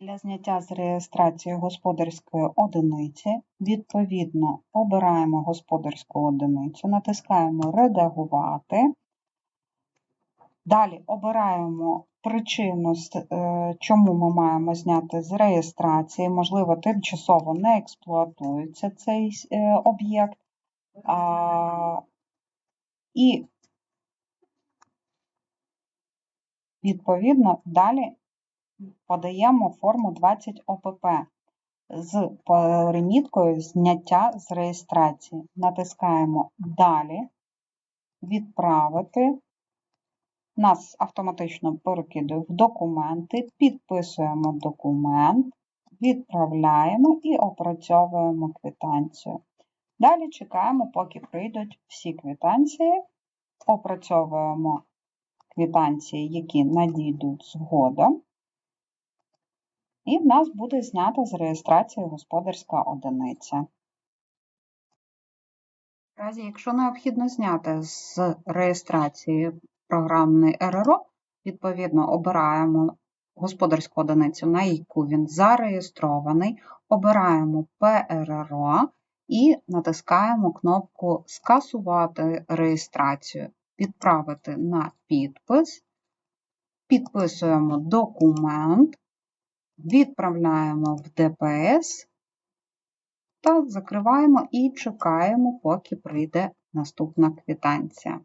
Для зняття з реєстрації господарської одиниці відповідно обираємо господарську одиницю, натискаємо Редагувати. Далі обираємо причину, е, чому ми маємо зняти з реєстрації. Можливо, тимчасово не експлуатується цей е, об'єкт. І відповідно далі подаємо форму 20 ОПП з переміткою зняття з реєстрації. Натискаємо Далі, Відправити. Нас автоматично перекидує в документи, підписуємо документ, відправляємо і опрацьовуємо квитанцію. Далі чекаємо, поки прийдуть всі квитанції, опрацьовуємо квитанції, які надійдуть згодом. І в нас буде знята з реєстрації господарська одиниця. В разі, якщо необхідно зняти з реєстрації програмний РРО, відповідно обираємо господарську одиницю, на яку він зареєстрований, обираємо ПРРО і натискаємо кнопку Скасувати реєстрацію, відправити на підпис, підписуємо документ, відправляємо в ДПС та закриваємо і чекаємо, поки прийде наступна квитанція.